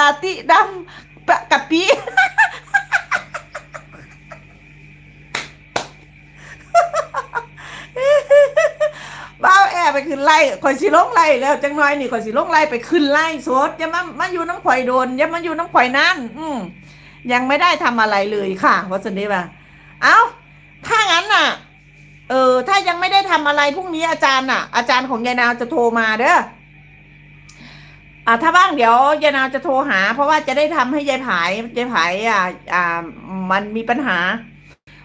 าติดำปะกะปิบ้าแอบไปขึ้นไล่ข่อยสิลงไล่แล้วจังน้อยนี่ข่อยสิลงไล่ไปขึ้นไล่สดอย่ามามาอยู่น้ำข่อยโดนอย่ามาอยู่น้ำข่อยนั่นอืมยังไม่ได้ทำอะไรเลยค่ะวัสดีป่ะเอ้าถ้างั้นน่ะ เออ ถ้ายังไม่ได้ทำอะไรพรุ่งนี้อาจารย์น่ะ อาจารย์ของยายนาวจะโทรมาเด้อ อ่าถ้าว่างเดี๋ยวยายนาวจะโทรหา เพราะว่าจะได้ทำให้ยายผายยายผายอ่าอ่า มันมีปัญหา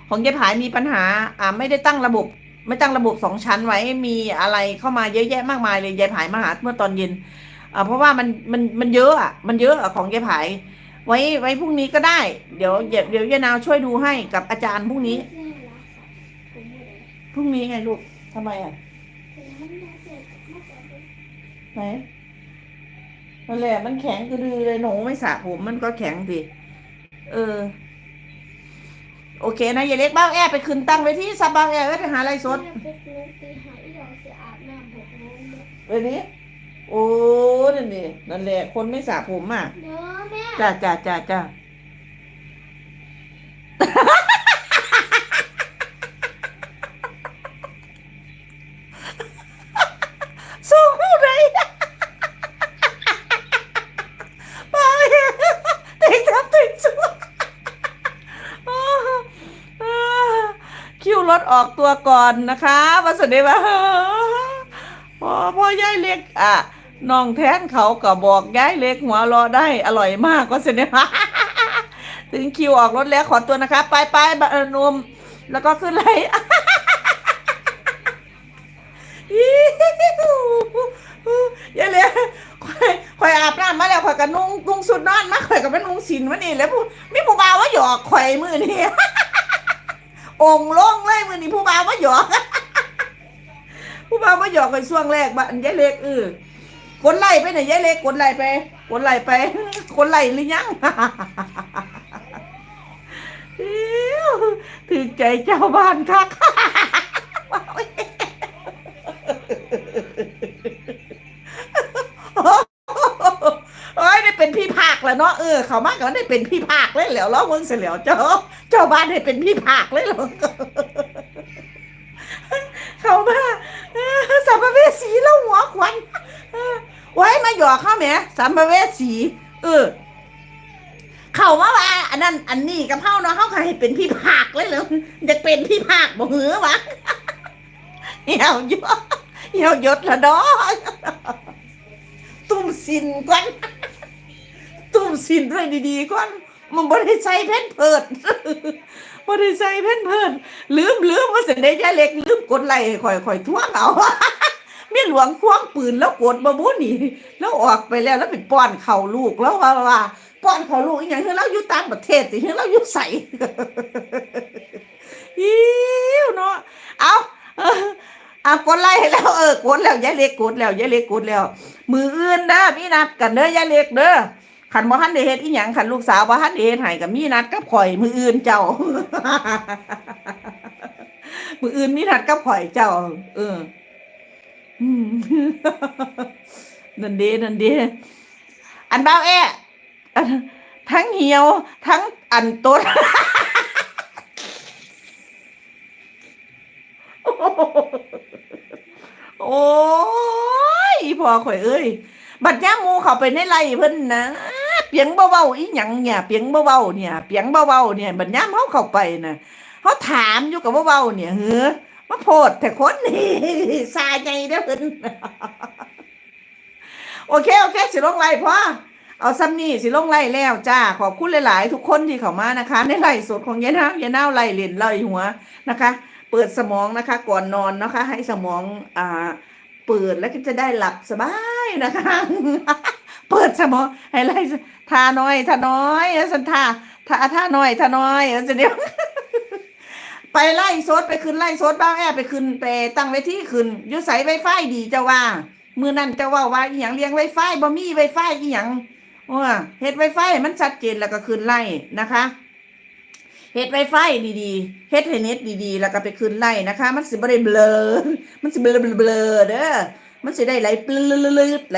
ของยายผายมีปัญหา อ่า ไม่ได้ตั้งระบบ ไม่ตั้งระบบสองชั้นไว้มีอะไรเข้ามาเยอะแยะมากมายเลยยายผายมาหาเมื่อตอนเย็นอ่าเพราะว่ามันมันมันเยอะอะมันเยอะอะของยายผาย ไว้ไว้พรุ่งนี้ก็ได้เดี๋ยวเดี๋ยวเดี๋ยวยายนาวช่วยดูให้กับอาจารย์พรุ่งนี้พรุ่งนี้ไงลูกทำไมอะไหน นั่นแหละมันแข็งกระดือเลยหนูไม่สระผมมันก็แข็งสิเออ โอเคนะยายเล็กบ้างแอบไปคืนตั้งไว้ที่ซับบ้างแอบไว้ไปหาอะไรสดไปนี้ โอ้นั่นนี่นั่นแหละคนไม่สระผมอะเด้อแม่จ้าจ้าจ้าจ้า สู้ผู้ใดไปเต็งทับเต็งสู้ รถออกตัวก่อนนะคะวัสดีว่าพอพ่อยายเล็กอะน้องแทนเขาก็บอกยายเล็กหัวรอได้อร่อยมากก็เสนว่าถึงคิวออกรถแล้วขอตัวนะคะ ไปไปบเออหนมแล้วก็ขึ้นเลยอย่าเลยคอยคอยอาบน้ำมาแล้วคอยกับนุ่งนุ่งสุดนอนมาคอยกับเป็นนุ่งสินวะนี่แล้วผู้มีผู้บ่าวว่าหยอกข่อยมือนี่ องค์ลงเลยมือนี่ผู้บ่าวว่าหยอก ผู้บ่าวว่าหยอกกันช่วงแรกบ้านยายเล็กเออกดไล่ไปไหนยายเล็กกดไล่ไปกดไล่ไปกดไล่หรือยังถือใจเจ้าบ้านคักโอ้ยได้เป็นพี่ แล้วเนาะเออเขามากกันได้เป็นพี่ภาคเลยแล้วล้วมึงเสียแล้วเจ้าเจ้าบ้านได้เป็นพี่ภาคเลยหรอเขามาสัมภเวสีแล้วหัวควันไว้มาหยอกเขาแหมสัมภเวสีเออเขามาว่า อันนั้นอันนี้กับเฮาเนาะเขาให้เป็นพี่ภาคเลยเหรอจะเป็นพี่ภาคบ่หือวะเหี่ยวยศเหี่ยวยศละเนาะตุ้มสินก่อน มสินด้วยดีๆก่อนมันบ่ได้ใส่เพนเพิดบ่ได้ใส่เพนเพิดลืมลืมว่าเสยได้ยายเล็กลืมกดไล่ให้ข่อยข่อยทวงเอาเมียหลวงควงปืนแล้วกดบ่บุนี่ แล้วออกไปแล้วแล้วไปป้อนเข่าลูกแล้วว่าว่าป้อนเข่าลูกอีหยังคือเราอยู่ต่างประเทศสิคือเราอยู่ใส่อิวเนาะเอาเอากดไล่แล้วเออกดแล้วยายเล็กกดแล้วยายเล็กกดแล้ว มืออื่นเด้อมีนัดกันเด้อยายเล็กเด้อ ขันบ่ทันได้เฮ็ดอีหยังขันลูกสาวบ่ทันได้เฮ็ดให้ก็มีนัดกับข่อย มืออื่นเจ้า มืออื่นมีนัดกับข่อยเจ้า เออนั่นเด้นั่นเด้อันเบ้าแอะอันทั้งเหี่ยว ทั้งอันต้นโอ้ยพอข่อยเอ้ย บัดย่ามูเขาไปในไรเพิ่นนะ เปียงเบาๆอีหยังเนี่ยเปียงเบาๆเนี่ยเปียงเบาๆเนี่ยบัดย่ามเขาเข้าไปนะเขาถามอยู่กับเบาๆเนี่ยเฮ้อมาโพดแต่คนนี่ซาใจเด้อเพิ่นโอเคโอเคสิลงไล่พ่อเอาซ้ำนี่สิลงไล่แล้วจ้าขอบคุณหลายๆ ทุกคนที่เข้ามานะคะ ในไล่สดของยายน้ำยายน้าไล่เล่นไล่หัวนะคะ เปิดสมองนะคะ ก่อนนอนนะคะ ให้สมองอ่าเปิดแล้วก็จะได้หลับสบายนะคะ เปิดสมองให้ไล่ทาน้อยทาน้อยแล้วสันทาทาท่าน้อยทาน้อยแล้วจะเดี๋ยวไปไล่โซดไปขึ้นไล่โซดบ้างแอบไปขึ้นไปตั้งไว้ที่ขึ้นยุใส่ไวไฟดีเจ้าว่ามือนั่นเจ้าว่าว่าอีหยังเลี้ยงไวไฟบ่มีไวไฟอีหยังว่าเฮ็ดไวไฟมันชัดเจนแล้วก็ขึ้นไล่นะคะเฮ็ดไวไฟดีๆเฮ็ดให้เน็ตดีๆ แล้วก็ไปคืนไล่นะคะ มันสิบ่ได้เบลอ มันสิเบลอๆๆเด้อมันสิได้ไหลปลื้ดไหล